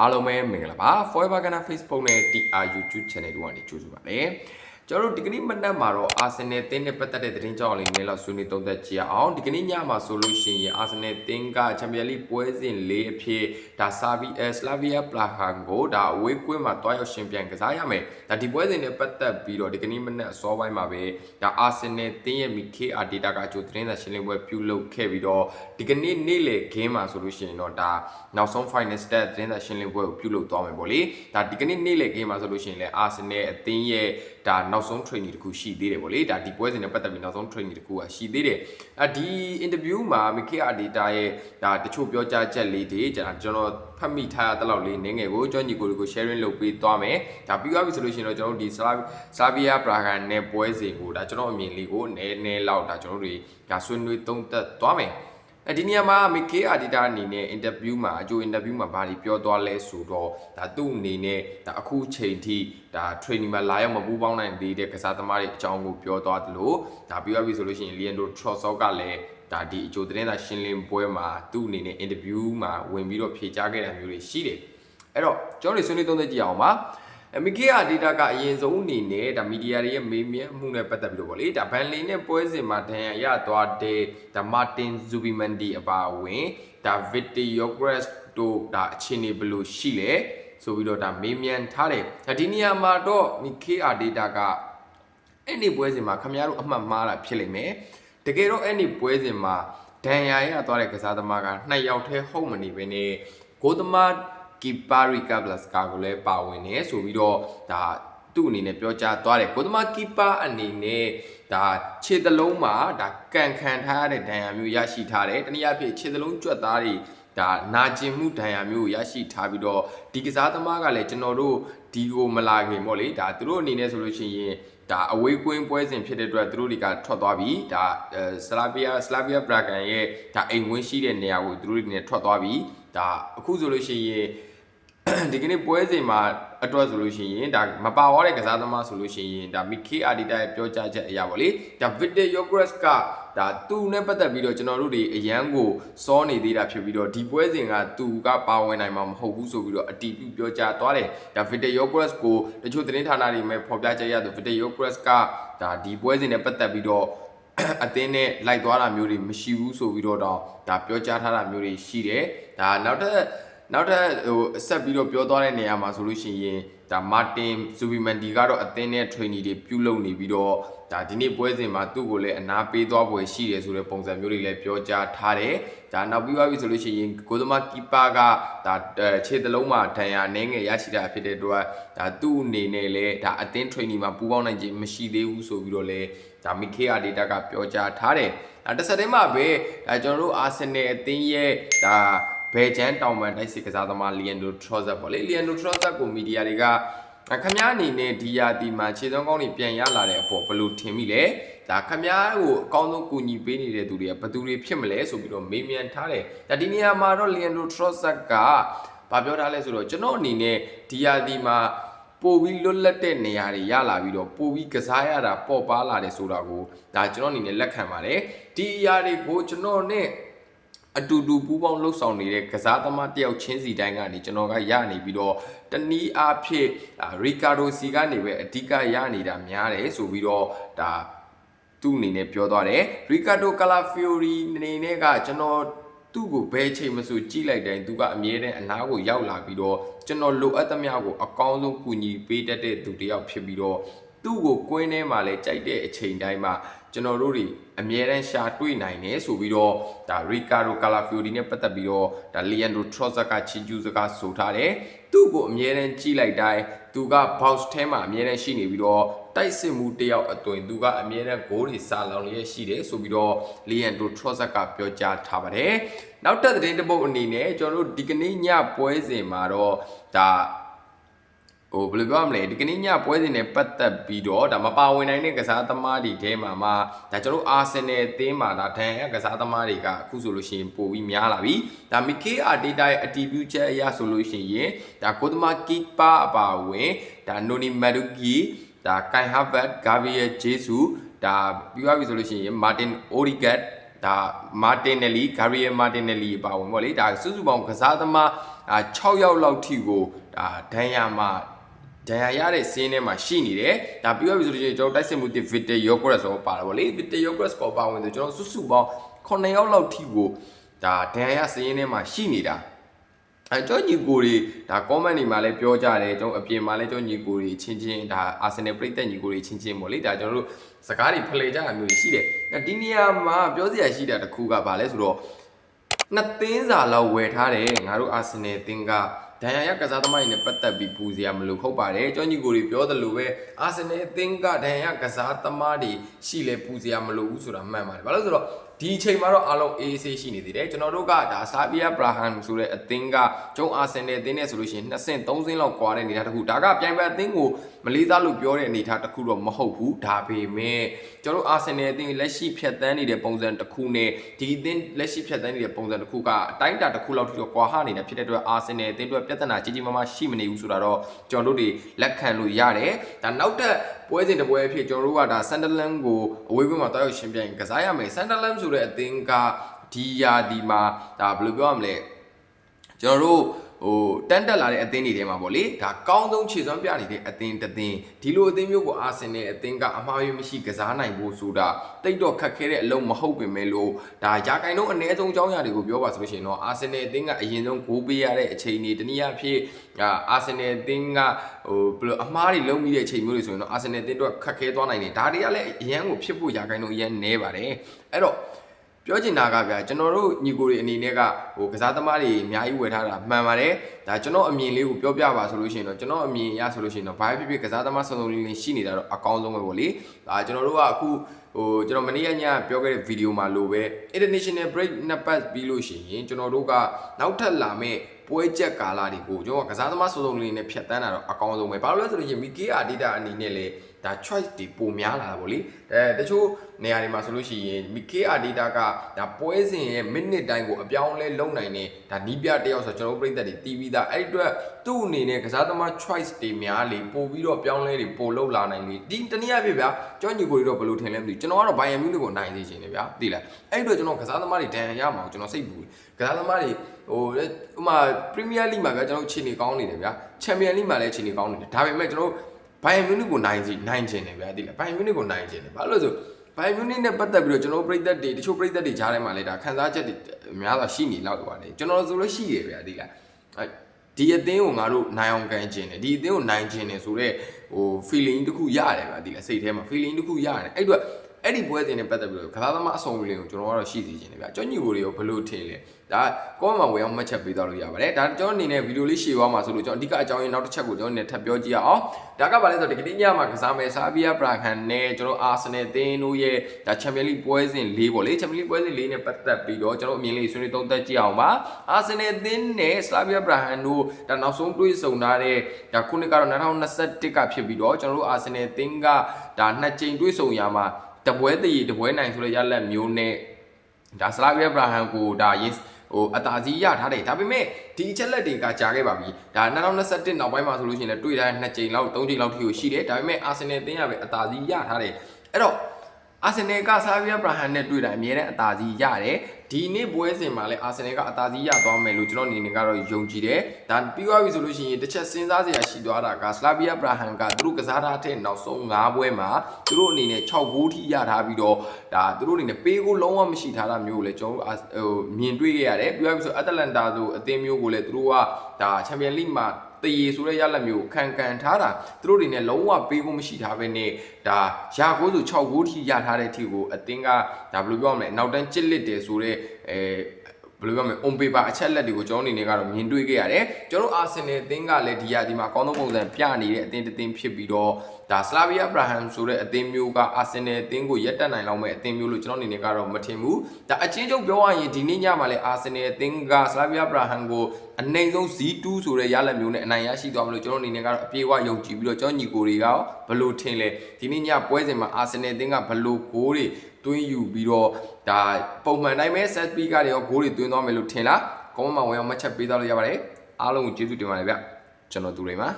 အားလုံးပဲမင်္ဂလာပါ Forever Ghana Facebook နဲ့ TR YouTube Channel တို့ကနေကြိုဆိုပါမယ် ကျွန်တော်တို့ဒီကနေ့မနက်မှာတော့အာဆင်နယ်တင်းနဲ့ပတ်သက်တဲ့သတင်းကြောင်းလေးနည်းလောက်ဆွေးနွေးသုံးသပ်ကြည့်အောင်ဒီကနေ့ညမှာဆိုလို့ရှိရင်အာဆင်နယ်တင်းကချန်ပီယံလိပွဲစဉ်၄အဖြစ်ဒါဆာဗီအဲစလာဗီယာပလာဟန်ကိုဒါအဝေးကွင်းမှာတွားရောက်ရှင်ပြန်ကစားရမယ်ဒါဒီပွဲစဉ်နဲ့ပတ်သက်ပြီးတော့ဒီကနေ့မနက်အစောပိုင်းမှာပဲဒါအာဆင်နယ်တင်းရဲ့မီကေအာဒေတာကအကျိုးသတင်းစာရှင်းလင်းပွဲပြုလုပ်ခဲ့ပြီးတော့ဒီကနေ့နေ့လယ်ခင်းမှာဆိုလို့ရှိရင်တော့ဒါနောက်ဆုံး final step သတင်းစာရှင်းလင်းပွဲကိုပြုလုပ်သွားမယ်ပေါ့လေဒါဒီကနေ့နေ့လယ်ခင်းမှာဆိုလို့ရှိရင်လည်းအာဆင်နယ်အသင်းရဲ့ဒါနောက်ဆုံး training တစ်ခုရှိသေးတယ်ပေါ့လေဒါဒီပွဲစဉ်နဲ့ပတ်သက်ပြီးနောက်ဆုံး training တစ်ခုကရှိသေးတယ်အဒီ interview မှာမီကေအာဒေတာရဲ့ဒါတချို့ပြောကြားချက်လေးတွေကျွန်တော်ကျွန်တော်ဖတ်မိထားတဲ့လောက်လေးနည်းငယ်ကိုကျွန်ညီကိုတွေကို sharing လုပ်ပေးသွားမယ်ဒါပြီးသွားပြီဆိုလို့ရှိရင်တော့ကျွန်တော်တို့ဒီ Slavia Praga နဲ့ပွဲစဉ်ကိုဒါကျွန်တော်အမြင်လေးကိုနည်းနည်းလောက်ဒါကျွန်တော်တို့တွေဒါဆွေးနွေးသုံးသပ်သွားမယ် အဲဒီနေရာမှာမီကေအာဒီတာအနေနဲ့ interview မှာအကျိုး interview မှာဘာတွေပြောသွားလဲဆိုတော့ဒါသူ့အနေနဲ့ဒါအခုချိန်ထိဒါ training မှာလာရောက်မပူးပေါင်းနိုင်သေးတဲ့ကစားသမားတွေအကြောင်းကိုပြောသွားသလိုဒါပြီးသွားပြီဆိုလို့ရှိရင် Leandro Trossard ကလည်းဒါဒီအကျိုးသတင်းစာရှင်းလင်းပွဲမှာသူ့အနေနဲ့ interview မှာဝင်ပြီးတော့ဖြေကြားခဲ့တာမျိုးတွေရှိတယ်အဲ့တော့ကျွန်တော်တို့ဆွေးနွေးသုံးသပ်ကြည့်အောင်ပါ အမီကီယာဒေတာကအရင်ဆုံးအနေနဲ့ဒါမီဒီယာတွေရဲ့မေးမြန်းမှုနဲ့ပတ်သက်ပြီးတော့ဗောလေဒါဘန်လီနဲ့ပွဲစဉ်မှာဒဏ်ရာရသွားတဲ့ဒါမာတင်ဇူဘီမန်ဒီအပါအဝင်ဒါဗစ်တီယိုဂရက်တို့ဒါအခြေအနေဘယ်လိုရှိလဲဆိုပြီးတော့ဒါမေးမြန်းထားတယ်ဒါဒီနေရာမှာတော့မီကီယာဒေတာကအဲ့ဒီပွဲစဉ်မှာခမရတို့အမှတ်မှားတာဖြစ်လိမ့်မယ်တကယ်တော့အဲ့ဒီပွဲစဉ်မှာဒဏ်ရာရသွားတဲ့ကစားသမားကနှစ်ယောက်တည်းဟုတ်မနေဘဲနဲ့ဂိုးသမား ကီပါရီကာဘလစကာကိုလည်းပါဝင်နေဆိုပြီးတော့ဒါသူ့အနေနဲ့ပြောကြားသွားတယ်ကိုသမကီပါအနေနဲ့ဒါခြေသလုံးမှာဒါကန်ခံထားရတဲ့ဒဏ်ရာမျိုးရရှိထားတယ်တနည်းအားဖြင့်ခြေသလုံးကြွက်သားတွေဒါနာကျင်မှုဒဏ်ရာမျိုးကိုရရှိထားပြီးတော့ဒီကစားသမားကလည်းကျွန်တော်တို့ဒီကိုမလာခင်ပေါ့လေဒါသူတို့အနေနဲ့ဆိုလို့ရှိရင်ဒါအဝေးကွင်းပွဲစဉ်ဖြစ်တဲ့အတွက်သူတို့တွေကထွက်သွားပြီဒါဆလာဗီယာဆလာဗီယာဘရာဂန်ရဲ့ဒါအိမ်ဝင်းရှိတဲ့နေရာကိုသူတို့တွေနဲ့ထွက်သွားပြီဒါအခုဆိုလို့ရှိရင် ဒီကနေ့ပွဲစဉ်မှာအတွက်ဆိုလို့ရှိရင်ဒါမပါသွားတဲ့ကစားသမားဆိုလို့ရှိရင်ဒါမီကေအာဒီတာရဲ့ပြောကြားချက်အရာပေါ့လေဒါဗစ်တေယိုဂရက်စ်ကဒါသူနဲ့ပတ်သက်ပြီးတော့ကျွန်တော်တို့တွေအရန်ကိုစောနေသေးတာဖြစ်ပြီးတော့ဒီပွဲစဉ်ကသူကပါဝင်နိုင်မှာမဟုတ်ဘူးဆိုပြီးတော့အတီးပြုပြောကြားသွားတယ်ဒါဗစ်တေယိုဂရက်စ်ကိုတချို့သတင်းဌာနတွေမှာဖော်ပြချက်ရတော့ဗစ်တေယိုဂရက်စ်ကဒါဒီပွဲစဉ်နဲ့ပတ်သက်ပြီးတော့အသင်းနဲ့လိုက်သွားတာမျိုးတွေမရှိဘူးဆိုပြီးတော့ဒါပြောကြားထားတာမျိုးတွေရှိတယ်ဒါနောက်ထပ် နောက်ထပ်ဟိုဆက်ပြီးတော့ပြောသွားတဲ့နေရာမှာဆိုလို့ရှိရင်ဒါမာတင်ဇူဘီမန်ဒီကတော့အသင်းနဲ့ trainee တွေပြုလုပ်နေပြီးတော့ဒါဒီနေ့ပွဲစဉ်မှာသူ့ကိုလည်းအနာပေးသွားပွဲရှိတယ်ဆိုတဲ့ပုံစံမျိုးတွေလည်းပြောကြားထားတယ်ဒါနောက်ပြီးသွားပြီဆိုလို့ရှိရင်ကိုသမကီပါကဒါခြေသလုံးမှာဒဏ်ရာနှဲငယ်ရရှိတာဖြစ်တဲ့အတွက်ဒါသူ့အနေနဲ့လည်းဒါအသင်း trainee မှာပူးပေါင်းနိုင်ခြင်းမရှိသေးဘူးဆိုပြီးတော့လည်းဒါမီခေယာဒေတာကပြောကြားထားတယ်အဲတစ်ဆက်တည်းမှာပဲဒါကျွန်တော်တို့အာဆင်နယ်အသင်းရဲ့ဒါ ဘယ်ချန်တောင်ပန်တိုက်စစ်ကစားသမားလီယန်ဒိုထရော့ဇက်ပေါ့လေလီယန်ဒိုထရော့ဇက်ကိုမီဒီယာတွေကခမားအနေနဲ့ဒီယာတီမှာခြေစွမ်းကောင်းတွေပြန်ရလာတဲ့အပေါ်ဘယ်လိုထင်မိလဲဒါခမားကိုအကောင်းဆုံးကူညီပေးနေတဲ့သူတွေကဘယ်သူတွေဖြစ်မလဲဆိုပြီးတော့မေးမြန်းထားတယ်ဒါဒီနေရာမှာတော့လီယန်ဒိုထရော့ဇက်ကဘာပြောထားလဲဆိုတော့ကျွန်တော်အနေနဲ့ဒီယာတီမှာပို့ပြီးလွတ်လပ်တဲ့နေရာတွေရလာပြီးတော့ပို့ပြီးကစားရတာပေါ့ပါလာတယ်ဆိုတာကိုဒါကျွန်တော်အနေနဲ့လက်ခံပါတယ်ဒီအရာတွေကိုကျွန်တော်နဲ့ အတူတူပူးပေါင်းလှုပ်ဆောင်နေတဲ့ကစားသမားတယောက်ချင်းစီတိုင်းကနေကျွန်တော်ကရနေပြီးတော့တနည်းအားဖြင့်ရီကာဒိုစီကနေပဲအဓိကရနေတာများတယ်ဆိုပြီးတော့ဒါသူ့အနေနဲ့ပြောသွားတယ်ရီကာဒိုကာလာဖီယိုရီအနေနဲ့ကကျွန်တော်သူ့ကိုဘယ်ချိန်မှဆိုကြည့်လိုက်တိုင်းသူကအမြဲတမ်းအနားကိုရောက်လာပြီးတော့ကျွန်တော်လိုအပ်သမျှကိုအကောင်းဆုံးကူညီပေးတတ်တဲ့သူတစ်ယောက်ဖြစ်ပြီးတော့သူ့ကိုကွင်းထဲမှာလဲကြိုက်တဲ့အချိန်တိုင်းမှာ ကျွန်တော်တို့တွေအမြဲတမ်းရှာတွေ့နိုင်တယ်ဆိုပြီးတော့ဒါရီကာဒိုကာလာဖီယိုဒီနဲ့ပတ်သက်ပြီးတော့ဒါလီယန်ဒိုထရော့ဇက်ကချီကျူးစကားဆိုထားတယ်သူ့ကိုအမြဲတမ်းကြည့်လိုက်တိုင်းသူက box ထဲမှာအမြဲတမ်းရှိနေပြီးတော့တိုက်စစ်မှုတယောက်အသွင်သူကအမြဲတမ်းဂိုးတွေစာလောင်လျက်ရှိတယ်ဆိုပြီးတော့လီယန်ဒိုထရော့ဇက်ကပြောကြားထားပါတယ်နောက်တက်တဲ့တပုတ်အနေနဲ့ကျွန်တော်တို့ဒီကနေ့ညပွဲစဉ်မှာတော့ဒါ ဟိုဘယ်လိုပြောမလဲဒီကနေ့ညပွဲစဉ်နဲ့ပတ်သက်ပြီးတော့ဒါမပါဝင်နိုင်တဲ့ကစားသမားတွေထဲမှာမှဒါကျွန်တော်အာဆင်နယ်အသင်းမှာဒါဒန်ရကစားသမားတွေကအခုဆိုလို့ရှိရင်ပိုပြီးများလာပြီဒါမီကေအာဒေတာရဲ့အတီးပြုချက်အရဆိုလို့ရှိရင်ဒါကိုသမကီပါအပါဝင်ဒါနိုနီမက်ဒူဂီဒါကိုင်ဟာဗတ်ဂါဗီယယ်ဂျေဆူဒါပြီးသွားပြီဆိုလို့ရှိရင်မာတင်အိုရီဂတ်ဒါမာတင်နယ်လီဂါရီယယ်မာတင်နယ်လီအပါဝင်ပေါ့လေဒါစုစုပေါင်းကစားသမား6ယောက်လောက်ထိကိုဒါဒဏ်ရာမှာ ဒဏ်ရာရတဲ့စင်းထဲမှာရှိနေတယ်ဒါပြီးတော့ပြီဆိုလို့ရှိရင်ကျွန်တော်တိုက်စစ်မှုတစ် Victor Yogres ကိုပါတာပေါ့လေ Victor Yogres ကိုပါဝင်ဆိုကျွန်တော်စုစုပေါင်း9ယောက်လောက်ထိကိုဒါဒဏ်ရာရစင်းထဲမှာရှိနေတာအဲကျွန်တော်ညီကိုတွေဒါ comment တွေမှာလည်းပြောကြတယ်ကျွန်တော်အပြင်မှာလည်းကျွန်တော်ညီကိုတွေချင်းချင်းဒါ Arsenal ပြည်သက်ညီကိုတွေချင်းချင်းပေါ့လေဒါကျွန်တော်တို့စကားတွေဖလှယ်ကြတာမျိုးတွေရှိတယ်အဲဒီနေရာမှာပြောစရာရှိတာတစ်ခုကဘာလဲဆိုတော့နှစ်သင်းစာလောက်ဝယ်ထားတယ်ငါတို့ Arsenal သင်းက ဒဏ်ရာရကစားသမားတွေနဲ့ပတ်သက်ပြီးပူစရာမလိုဟုတ်ပါတယ်ကျွန်တော်ညီကိုတွေပြောသလိုပဲ Arsenal သင်းကဒဏ်ရာရကစားသမားတွေရှိလဲပူစရာမလိုဘူးဆိုတာမှန်ပါတယ်ဘာလို့လဲဆိုတော့ ဒီအချိန်မှာတော့အားလုံး AC ရှိနေသေးတယ်ကျွန်တော်တို့ကဒါဆာဘီယာဘရာဟန်ဆိုတဲ့အသင်းကကျုံအာဆင်နယ်အသင်းနဲ့ဆိုလို့ရှိရင်2ဆင့်3ဆင့်လောက်ကွာတဲ့အနေအထားတစ်ခုဒါကပြိုင်ပွဲအသင်းကိုမလေးစားလို့ပြောတဲ့အနေအထားတစ်ခုတော့မဟုတ်ဘူးဒါပေမဲ့ကျွန်တော်တို့အာဆင်နယ်အသင်းလက်ရှိဖြတ်သန်းနေတဲ့ပုံစံတစ်ခုနဲ့ဒီအသင်းလက်ရှိဖြတ်သန်းနေတဲ့ပုံစံတစ်ခုကအတိုင်းအတာတစ်ခုလောက်ထိတော့ကွာဟနေတာဖြစ်တဲ့အတွက်အာဆင်နယ်အသင်းအတွက်ပြဿနာကြီးကြီးမားမားရှိမနေဘူးဆိုတာတော့ကျွန်တော်တို့တွေလက်ခံလို့ရတယ်ဒါနောက်ထပ် ပွဲစဉ်တစ်ပွဲအဖြစ်ကျွန်တော်တို့ကဒါဆန်ဒလန်ကိုအဝေးကွင်းမှာတောက်ရောက်ရှင်ပြိုင်ကစားရမယ်ဆန်ဒလန်ဆိုတဲ့အသင်းကဒီယာဒီမှာဒါဘယ်လိုပြောရမလဲကျွန်တော်တို့ ဟိုတန်းတက်လာတဲ့အသင်းတွေထဲမှာပေါ့လေဒါကောင်းဆုံးခြေစွမ်းပြနေတဲ့အသင်းတစ်သင်းဒီလိုအသင်းမျိုးကိုအာဆင်နယ်အသင်းကအမှားယွင်းမရှိကစားနိုင်ဖို့ဆိုတာတိတ်တော့ခက်ခဲတဲ့အလုံးမဟုတ်ပင်မဲ့လို့ဒါရာဂိုင်တော့အနည်းဆုံးအကြောင်းအရာတွေကိုပြောပါဆိုလို့ရှိရင်တော့အာဆင်နယ်အသင်းကအရင်ဆုံးဂိုးပေးရတဲ့အချိန်တွေတနည်းအားဖြင့်အာဆင်နယ်အသင်းကဟိုဘယ်လိုအမှားတွေလုံးပြီးတဲ့အချိန်မျိုးတွေဆိုရင်တော့အာဆင်နယ်အသင်းတို့ခက်ခဲသွားနိုင်တယ်ဒါတွေကလည်းအရန်ကိုဖြစ်ဖို့ရာဂိုင်တော့အရန်နည်းပါတယ်အဲ့တော့ ပြောချင်တာကဗျာကျွန်တော်တို့ညီကိုတွေအနေနဲ့ကဟိုကစားသမားတွေအများကြီးဝယ်ထားတာမှန်ပါတယ်ဒါကျွန်တော်အမြင်လေးကိုပြောပြပါဆိုလို့ရှိရင်တော့ကျွန်တော်အမြင်အရဆိုလို့ရှိရင်တော့ဘာဖြစ်ဖြစ်ကစားသမားစုံစုံလင်းလင်းရှိနေတာတော့အကောင်းဆုံးပဲပေါ့လေဒါကျွန်တော်တို့ကအခုဟိုကျွန်တော်မနေ့ကညပြောခဲ့တဲ့ဗီဒီယိုမှာလိုပဲ international break နှစ်ပတ်ပြီးလို့ရှိရင်ကျွန်တော်တို့ကနောက်ထပ်လာမဲ့ပွဲချက်ကာလတွေကိုကျွန်တော်ကကစားသမားစုံစုံလင်းလင်းနဲ့ဖြတ်တန်းတာတော့အကောင်းဆုံးပဲဘာလို့လဲဆိုလို့ရှိရင် Mikel Arteta အနေနဲ့လေ ဒါ choice တွေပိုများလာတာပေါ့လေအဲတချို့နေရာတွေမှာဆိုလို့ရှိရင် Mikel Arteta ကဒါပွဲစဉ်ရဲ့ minute တိုင်းကိုအပြောင်းအလဲလုပ်နိုင်တဲ့ဒါနီးပြတယောက်ဆိုကျွန်တော်တို့ပြည်သက်တွေတီးပြီးသားအဲ့ဒီအတွက်သူ့အနေနဲ့ကစားသမား choice တွေများလေပို့ပြီးတော့ပြောင်းလဲတွေပို့လုပ်လာနိုင်လေဒီတနည်းအားဖြင့်ဗျာကျွန်တော်ညီကိုတွေတော့ဘယ်လိုထင်လဲမသိဘူးကျွန်တော်ကတော့ Bayern Munich ကိုနိုင်စေချင်တယ်ဗျာသိလားအဲ့ဒီအတွက်ကျွန်တော်ကစားသမားတွေဒဏ်ရာရမှာကိုကျွန်တော်စိတ်ပူတယ်ကစားသမားတွေဟိုဥမာ Premier League မှာဗျာကျွန်တော်ခြေနေကောင်းနေတယ်ဗျာ Champion League မှာလည်းခြေနေကောင်းနေတယ်ဒါပေမဲ့ကျွန်တော် ဘိုင်မြူနစ်ကိုနိုင်စီနိုင်ခြင်းတယ်ဗျာတိလားဘိုင်မြူနစ်ကိုနိုင်ခြင်းတယ်ဘာလို့လဲဆိုဘိုင်မြူနစ်နဲ့ပတ်သက်ပြီးတော့ကျွန်တော်ပြည်သက်တွေတချို့ပြည်သက်တွေကြားထဲမှာလည်းဒါခန်းစားချက်တွေအများစွာရှိနေလောက်ပါတယ်ကျွန်တော်ဆိုလို့ရှိရဗျာတိလားဒီအသင်းကိုငါတို့နိုင်အောင်ကန်ခြင်းတယ်ဒီအသင်းကိုနိုင်ခြင်းတယ်ဆိုတော့ဟို feeling တခုရတယ်ဗျာတိလားစိတ်ထဲမှာ feeling တခုရတယ်အဲ့တော့ အဲ့ဒီပွဲစဉ်နဲ့ပတ်သက်ပြီးတော့ကစားသမားအဆောင်လေးကိုကျွန်တော်ကတော့ရှိစီခြင်းတယ်ဗျာကျွန်ညီကိုတွေရောဘယ်လိုထင်လဲဒါကောမှာဝင်အောင်မှတ်ချက်ပေးသွားလို့ရပါတယ်ဒါကျွန်တော်အနေနဲ့ဗီဒီယိုလေးရှေ့သွားမှာဆိုလို့ကျွန်တော်အဓိကအကြောင်းရင်းနောက်တစ်ချက်ကိုကျွန်တော်အနေနဲ့ထပ်ပြောကြည့်ရအောင်ဒါကဘာလဲဆိုတော့ဒီကနေ့ညမှာကစားမယ်ဆာဘီယာဘရာဟန်နဲ့ကျွန်တော်အာဆင်နယ်သင်းတို့ရဲ့ဒါချန်ပီယံလိပွဲစဉ်၄ပေါ့လေချန်ပီယံလိပွဲစဉ်၄နဲ့ပတ်သက်ပြီးတော့ကျွန်တော်အမြင်လေးဆွေးနွေးသုံးသပ်ကြည့်အောင်ပါအာဆင်နယ်သင်းနဲ့ဆာဘီယာဘရာဟန်တို့ဒါနောက်ဆုံးတွေ့ဆုံထားတဲ့ဒါခုနှစ်ကတော့2021ကဖြစ်ပြီးတော့ကျွန်တော်တို့အာဆင်နယ်သင်းကဒါနှစ်ကြိမ်တွေ့ဆုံရမှာ တပွဲတည်တပွဲနိုင်ဆိုတဲ့ရလက်မျိုးနဲ့ဒါဆလာဗီယာဘရာဟန်ကိုဒါရင်းဟိုအတာစီရထားတယ်ဒါပေမဲ့ဒီအချက်လက်တွေကကြာခဲ့ပါပြီဒါ2021နောက်ပိုင်းမှာဆိုလို့ရှိရင်လည်းတွေ့ထားတဲ့2ကြိမ်လောက်3ကြိမ်လောက်ထိကိုရှိတယ်ဒါပေမဲ့အာဆင်နယ်တင်းရပဲအတာစီရထားတယ်အဲ့တော့အာဆင်နယ်ကဆာဗီယာဘရာဟန်နဲ့တွေ့တာအမြဲတမ်းအသာစီးရတယ် ဒီနေ့ပွဲစဉ်မှာလည်းအာဆင်နယ်ကအသာစီးရသွားမယ်လို့ကျွန်တော်အနေနဲ့ကတော့ယုံကြည်တယ်ဒါပြီးသွားပြီဆိုလို့ရှိရင်တစ်ချက်စဉ်းစားစရာရှိသွားတာကဆလာဗီယာဘရာဟန်ကသူတို့ကစားထားတဲ့နောက်ဆုံး၅ပွဲမှာသူတို့အနေနဲ့6ဂိုးထိရထားပြီးတော့ဒါသူတို့အနေနဲ့ပေးကိုလုံးဝမရှိထားတာမျိုးကိုလည်းကျွန်တော်ဟိုမြင်တွေ့ခဲ့ရတယ်ပြီးသွားပြီဆိုအတလန်တာဆိုအသင်းမျိုးကိုလည်းသူတို့ကဒါချန်ပီယံလိမှာ တရေဆိုတဲ့ရလက်မျိုးခံကန်ထားတာသူတို့တွေနဲ့လုံးဝပေးဖို့မရှိထားဘဲနဲ့ဒါရာကိုးဆို6ဂိုးထိရထားတဲ့အထိကိုအသင်းကဒါဘယ်လိုပြောမလဲနောက်တန်းချစ်လက်တယ်ဆိုတဲ့အဲ ဘယ်လိုပြောမလဲ on paper အချက်လက်တွေကိုကျွန်တော်အနေနဲ့ကတော့မြင်တွေ့ခဲ့ရတယ်ကျွန်တော်အာဆင်နယ်အသင်းကလည်းဒီရဒီမှာအကောင်းဆုံးပုံစံပြနေတဲ့အသင်းတစ်သင်းဖြစ်ပြီးတော့ဒါဆလာဗီယာဘရာဟမ်ဆိုတဲ့အသင်းမျိုးကအာဆင်နယ်အသင်းကိုရက်တက်နိုင်လောက်မဲ့အသင်းမျိုးလို့ကျွန်တော်အနေနဲ့ကတော့မထင်ဘူးဒါအချင်းချုပ်ပြောရရင်ဒီနေ့ညမှာလည်းအာဆင်နယ်အသင်းကဆလာဗီယာဘရာဟမ်ကိုအနိုင်ဆုံး Z2 ဆိုတဲ့ရလက်မျိုးနဲ့အနိုင်ရရှိသွားမလို့ကျွန်တော်အနေနဲ့ကတော့အပြေအဝယုံကြည်ပြီးတော့ကျွန်တော်ညီကိုတွေကဘလို့ထင်လဲဒီနေ့ညပွဲစဉ်မှာအာဆင်နယ်အသင်းကဘလို့ဂိုးတွေ တွင်းယူပြီးတော့ဒါပုံမှန်တိုင်းပဲ set speed ကတွေရောဂိုးတွေတွင်းသွားမယ်လို့ထင်လားကောမမှာဝင်အောင်မှတ်ချက်ပေးသွားလို့ရပါတယ်အားလုံးကိုကျေးဇူးတင်ပါတယ်ဗျကျွန်တော်သူတွေမှာ